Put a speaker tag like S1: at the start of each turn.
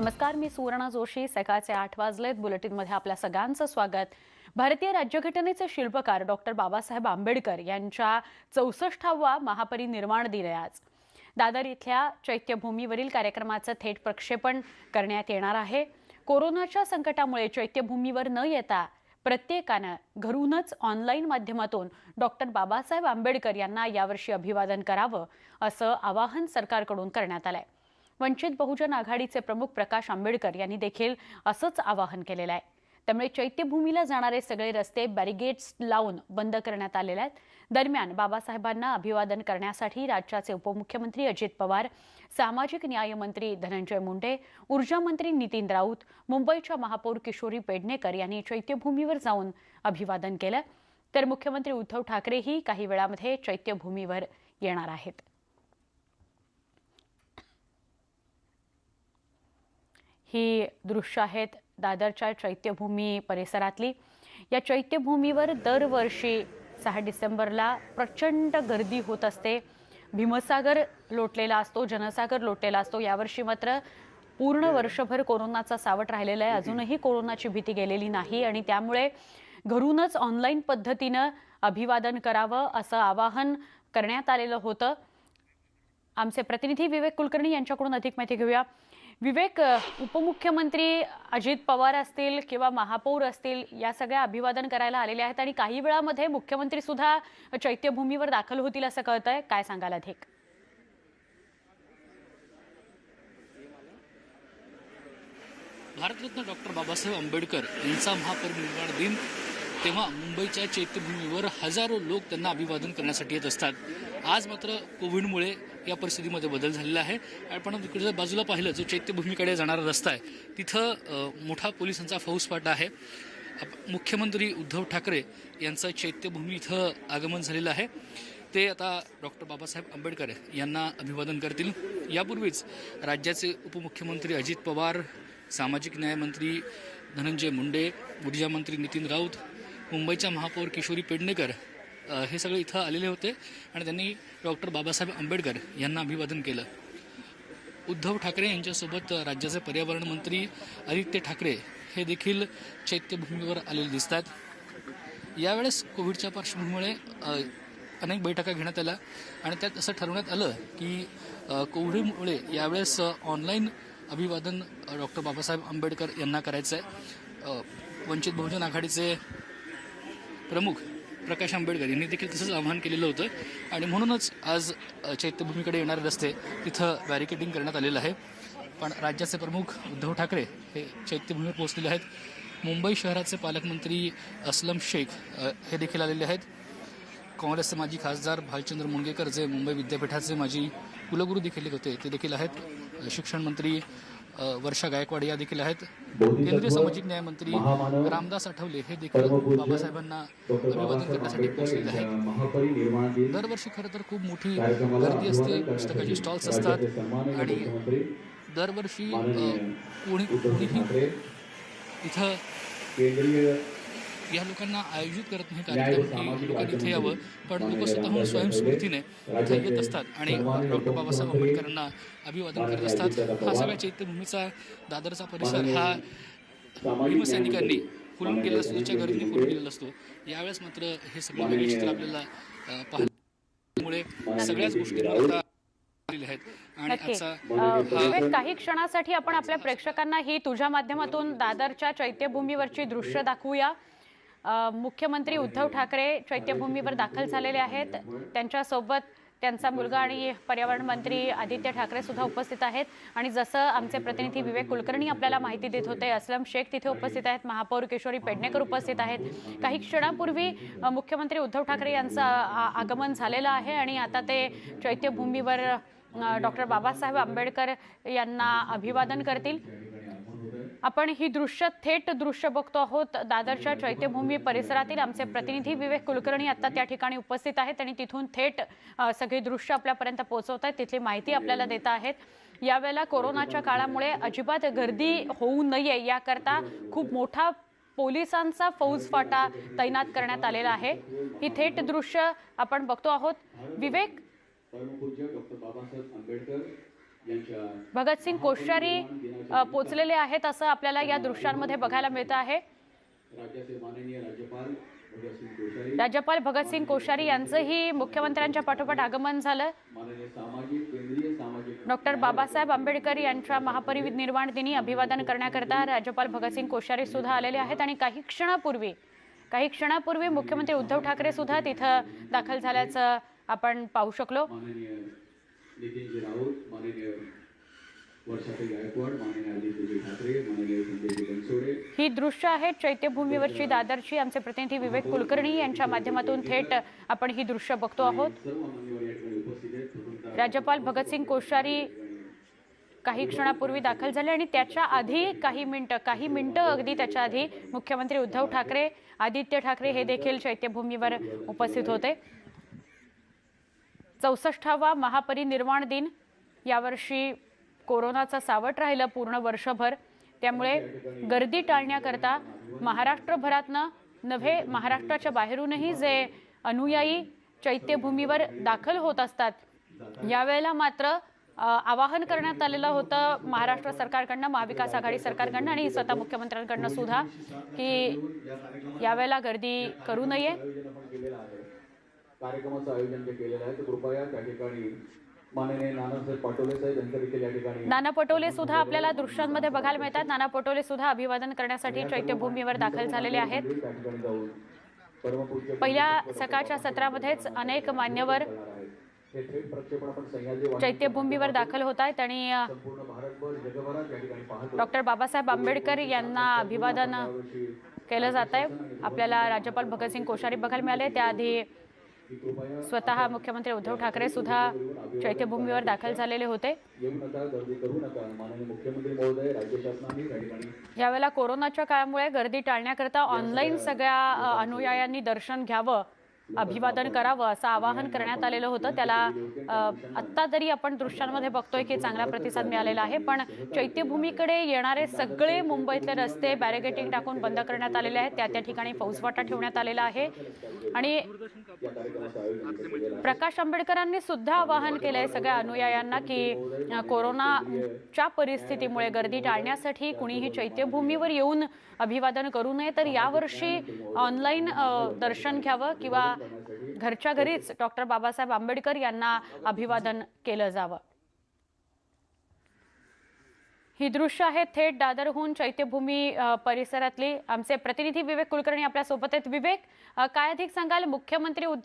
S1: नमस्कार मी सुवर्णा जोशी. सकाळचे आठ वाजलेत. बुलेटिनमध्ये आपल्या सगळ्यांचं स्वागत. भारतीय राज्यघटनेचे शिल्पकार डॉक्टर बाबासाहेब आंबेडकर यांच्या चौसष्टावा महापरिनिर्वाण दिन आहे आज. दादर इथल्या चैत्यभूमीवरील कार्यक्रमाचं थेट प्रक्षेपण करण्यात येणार आहे. कोरोनाच्या संकटामुळे चैत्यभूमीवर न येता प्रत्येकानं घरूनच ऑनलाईन माध्यमातून डॉक्टर बाबासाहेब आंबेडकर यांना यावर्षी अभिवादन करावं असं आवाहन सरकारकडून करण्यात आलं आहे वंचित बहुजन आघाडीचे प्रमुख प्रकाश आंबेडकर यांनी देखील असंच आवाहन केलेलं आहे. त्यामुळे चैत्यभूमीला जाणारे सगळे रस्ते बॅरिगेट्स लावून बंद करण्यात आलेले आहेत. दरम्यान बाबासाहेबांना अभिवादन करण्यासाठी राज्याचे उपमुख्यमंत्री अजित पवार सामाजिक न्याय मंत्री धनंजय मुंडे ऊर्जा मंत्री नितीन राऊत मुंबईच्या महापौर किशोरी पेडणेकर यांनी चैत्यभूमीवर जाऊन अभिवादन केलं. तर मुख्यमंत्री उद्धव ठाकरेही काही वेळामध्ये चैत्यभूमीवर येणार आहेत. ही दृश्य आहेत दादरच्या चैत्यभूमी परिसरातली. या चैत्यभूमीवर दरवर्षी सहा डिसेंबरला प्रचंड गर्दी होत असते. भीमसागर लोटलेला असतो जनसागर लोटलेला असतो. यावर्षी मात्र पूर्ण वर्षभर कोरोनाचा सावट राहिलेला आहे. अजूनही कोरोनाची भीती गेलेली नाही आणि त्यामुळे घरूनच ऑनलाईन पद्धतीनं अभिवादन करावं असं आवाहन करण्यात आलेलं होतं. आमचे प्रतिनिधी विवेक कुलकर्णी यांच्याकडून अधिक माहिती घेऊया. विवेक उपमुख्यमंत्री अजित पवार असतील किंवा महापौर असतील या सगळ्या अभिवादन करायला आलेल्या आहेत आणि काही वेळामध्ये मुख्यमंत्री सुद्धा चैत्यभूमीवर दाखल होतील असं कळतंय. काय सांगाल अधिक?
S2: भारतरत्न डॉक्टर बाबासाहेब आंबेडकर यांचा महापरिनिर्वाण दिन तेव्हा मुंबईच्या चैत्यभूमीवर हजारो लोक त्यांना अभिवादन करण्यासाठी येत असतात. आज मात्र कोविडमुळे या परिस्थितीमध्ये बदल झालेला आहे. आपण इकडच्या बाजूला पाहिलं जो चैत्यभूमीकडे जाणारा रस्ता आहे तिथं मोठा पोलिसांचा फौजफाटा आहे. मुख्यमंत्री उद्धव ठाकरे यांचं चैत्यभूमी इथं आगमन झालेलं आहे. ते आता डॉक्टर बाबासाहेब आंबेडकर यांना अभिवादन करतील. यापूर्वीच राज्याचे उपमुख्यमंत्री अजित पवार सामाजिक न्यायमंत्री धनंजय मुंडे ऊर्जामंत्री नितीन राऊत मुंबईच्या महापौर किशोरी पेडणेकर हे सगळे इथं आलेले होते आणि त्यांनी डॉक्टर बाबासाहेब आंबेडकर यांना अभिवादन केलं. उद्धव ठाकरे यांच्यासोबत राज्याचे पर्यावरण मंत्री आदित्य ठाकरे हे देखील चैत्यभूमीवर आलेले दिसत आहेत यावेळेस कोविडच्या पार्श्वभूमीमुळे अनेक बैठका घेण्यात आल्या आणि त्यात असं ठरवण्यात आलं की कोविडमुळे यावेळेस ऑनलाईन अभिवादन डॉक्टर बाबासाहेब आंबेडकर यांना करायचं आहे वंचित बहुजन आघाडीचे प्रमुख प्रकाश आंबेडकर यांनी देखील तसंच आवाहन केलेलं होतं. आणि म्हणूनच आज चैत्यभूमीकडे येणारे रस्ते तिथं बॅरिकेडिंग करण्यात आलेलं आहे. पण राज्याचे प्रमुख उद्धव ठाकरे हे चैत्यभूमीवर पोहोचलेले आहेत. मुंबई शहराचे पालकमंत्री असलम शेख हे देखील आलेले आहेत. काँग्रेसचे माजी खासदार भालचंद्र मुणगेकर जे मुंबई विद्यापीठाचे माजी कुलगुरू देखील होते ते देखील आहेत. शिक्षण मंत्री वर्षा गायकवाड या देखील आहेत. केंद्रीय सामाजिक न्याय मंत्री रामदास आठवले हे देखील बाबासाहेबांना अभिवादन करण्यासाठी पोहोचलेले आहेत. दरवर्षी खरं तर खूप मोठी गर्दी असते पुस्तकाची स्टॉल्स असतात आणि दरवर्षी कोणी कोणीही इथं या लोकांना आयोजित करत नाही कार्यक्रम की लोकांनी इथे यावं. पण लोक स्वतःहून स्वयंस्फूर्तीने इथे येत असतात आणि डॉक्टर बाबासाहेब आंबेडकरांना अभिवादन करत असतात. हा सगळ्या चैत्यभूमीचा दादरचा परिसर हा भीमसैनिकांनी फुलून गेलेला असतो त्याच्या गर्दीने फुलून गेलेला असतो. यावेळेस मात्र हे सगळे वेगळे चित्र आपल्याला पाहण्यामुळे सगळ्याच गोष्टी आता
S1: काही क्षणासाठी आपण आपल्या प्रेक्षकांना ही तुझ्या माध्यमातून दादरच्या चैत्यभूमीवरची दृश्य दाखवूया. मुख्यमंत्री उद्धव ठाकरे चैत्यभूमीवर दाखल झालेले आहेत. त्यांच्यासोबत त्यांचा मुलगा आणि पर्यावरण मंत्री आदित्य ठाकरे सुद्धा उपस्थित आहेत. आणि जसं आमचे प्रतिनिधी विवेक कुलकर्णी आपल्याला माहिती देत होते असलम शेख तिथे उपस्थित आहेत. महापौर किशोरी पेडणेकर उपस्थित आहेत. काही क्षणापूर्वी मुख्यमंत्री उद्धव ठाकरे यांचं आगमन झालेलं आहे. आणि आता ते चैत्यभूमीवर डॉक्टर बाबासाहेब आंबेडकर यांना अभिवादन करतील. आपण ही दृश्य थेट दृश्य बघतो आहोत. दादरच्या चैत्यभूमी परिसरातील आमचे प्रतिनिधी विवेक कुलकर्णी आता त्या ठिकाणी उपस्थित आहेत आणि तिथून थेट सगळी दृश्य आपल्यापर्यंत पोहोचवत आहेत. तिथली माहिती आपल्याला देत आहेत. यावेळेला कोरोनाच्या काळामुळे अजिबात गर्दी होऊ नये याकरता खूप मोठा पोलिसांचा फौजफाटा तैनात करण्यात आलेला आहे. ही थेट दृश्य आपण बघतो आहोत. विवेक?
S3: डॉक्टर बाबासाहेब आंबेडकर
S1: भगतसिंग कोश्यारी पोचलेले आहेत असं आपल्याला या दृश्यांमध्ये बघायला मिळतं आहे.
S3: राज्यपाल भगतसिंग कोश्यारी
S1: यांचंही मुख्यमंत्र्यांच्या पाठोपाठ आगमन झालं. डॉक्टर बाबासाहेब आंबेडकर यांच्या महापरिनिर्वाण दिनी अभिवादन करण्याकरता राज्यपाल भगतसिंग कोश्यारी सुद्धा आलेले आहेत आणि काही क्षणापूर्वी काही क्षणापूर्वी मुख्यमंत्री उद्धव ठाकरे सुद्धा तिथं दाखल झाल्याचं आपण पाहू शकलो.
S3: नितीनजी राऊत माननीय
S1: ही दृश्य आहेत चैत्यभूमीवरची दादरची. आमचे प्रतिनिधी विवेक कुलकर्णी यांच्या माध्यमातून थेट आपण ही दृश्य बघतो आहोत. राज्यपाल भगतसिंग कोश्यारी काही क्षणापूर्वी दाखल झाले आणि त्याच्या आधी काही मिनिटं काही मिनिटं अगदी त्याच्या आधी मुख्यमंत्री उद्धव ठाकरे आदित्य ठाकरे हे देखील चैत्यभूमीवर उपस्थित होते. चौसष्टावा महापरिनिर्वाण दिन. यावर्षी कोरोनाचं सावट राहिलं पूर्ण वर्षभर. त्यामुळे गर्दी टाळण्याकरता महाराष्ट्रभरातनं नव्हे महाराष्ट्राच्या बाहेरूनही जे अनुयायी चैत्यभूमीवर दाखल होत असतात यावेळेला मात्र आवाहन करण्यात आलेलं होतं महाराष्ट्र सरकारकडनं महाविकास आघाडी सरकारकडनं आणि स्वतः मुख्यमंत्र्यांकडनं सुद्धा की यावेळेला गर्दी करू नये
S3: आयोजन आपण केलेलं आहे कार्यक्रमाचं आयोजन जे केलेलं आहे ते कृपया त्या ठिकाणी माननीय नानासाहेब साहेब देखील या ठिकाणी
S1: नाना पटोले सुद्धा आपल्याला दृश्यांमध्ये बघायला मिळतात. नाना पटोले सुद्धा अभिवादन करण्यासाठी चैत्यभूमीवर दाखल झालेले आहेत. पहिल्या सकाळच्या सत्रामध्येच अनेक मान्यवर चैत्यभूमीवर दाखल होत आहेत आणि डॉक्टर बाबासाहेब आंबेडकर यांना अभिवादन केलं जात आहे. आपल्याला राज्यपाल भगतसिंग कोश्यारी बघायला मिळाले. त्याआधी स्वतः मुख्यमंत्री उद्धव ठाकरे सुद्धा चैत्यभूमीवर दाखल झालेले होते. यावेळेला कोरोनाच्या काळामुळे गर्दी टाळण्याकरता ऑनलाईन सगळ्या अनुयायांनी दर्शन घ्यावं. अभिवादन करावं असं आवाहन करण्यात आलेलं होतं. त्याला आत्ता तरी आपण दृश्यांमध्ये बघतोय की चांगला प्रतिसाद मिळालेला आहे पण चैत्यभूमीकडे येणारे सगळे मुंबईतले रस्ते बॅरिगेटिंग टाकून बंद करण्यात आलेले आहेत. त्या त्या ठिकाणी फौजवाटा ठेवण्यात आलेला आहे. आणि
S3: आहे
S1: प्रकाश आंबेडकरांनी सुद्धा आवाहन केलंय सगळ्या अनुयायांना की कोरोनाच्या परिस्थितीमुळे गर्दी टाळण्यासाठी कुणीही चैत्यभूमीवर येऊन अभिवादन करू नये. तर यावर्षी ऑनलाईन दर्शन घ्यावं किंवा घरच्या घरीच डॉक्टर बाबासाहेब आंबेडकर यांना अभिवादन केलं जावं. ही दृश्य आहेत थेट दादरहून चैत्यभूमी परिसरातली. आमचे प्रतिनिधी विवेक कुलकर्णी आपल्यासोबत आहेत. विवेक काय अधिक सांगाल? मुख्यमंत्री उद्धव